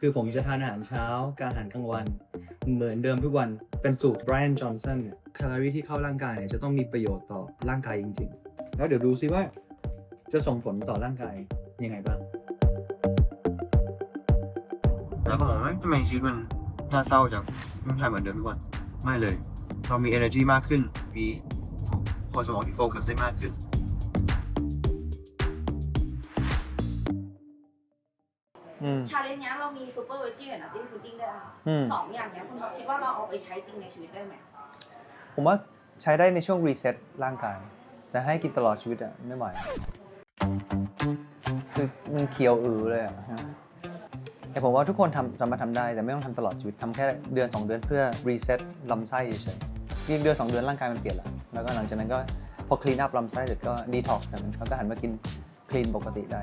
คือผมจะทานอาหารเช้ากับอาหารกลางวัน เหมือนเดิมทุกวันเป็นสูตร Brian Johnson เนี่ยแคลอรี่ที่เข้าร่างกายเนี่ยจะต้องมีประโยชน์ต่อร่างกายจริง ๆ แล้วเดี๋ยวดูซิว่าจะส่งผลต่อร่างกายยังไงบ้างแล้วผมว่าทำไมชีวิตมันน่าเศร้าจังไม่ทำเหมือนเดิมทุกวันไม่เลย เรามี energy มากขึ้นมีพอสมองที่โฟกัสได้มากขึ้น อืม ชาเลนจ์เนี้ยเรามีซูเปอร์เวจี้กับนัตตี้พุดดิ้งด้วยนะคะอืม สองอย่างเนี้ยคุณท็อปคิดว่าเราเอาไปใช้จริงในชีวิตได้ไหมผมว่าใช้ได้ในช่วงรีเซ็ตร่างกาย แต่ให้กินตลอดชีวิตอะไม่ไหวคือมันเคียวอือเลยอะฮะแต่ผมว่าทุกคนทำสามารถทำได้ แต่ไม่ต้องทำตลอดชีวิตทำแค่เดือน 2 เดือนเพื่อรีเซ็ตลำไส้เฉยๆเพียงเดือน 2 เดือนร่างกายมันเปลี่ยนแล้วแล้วก็หลังจากนั้นก็พอคลีนอัพลำไส้เสร็จก็ดีท็อกซ์จากนั้นก็หันมากินคลีนปกติได้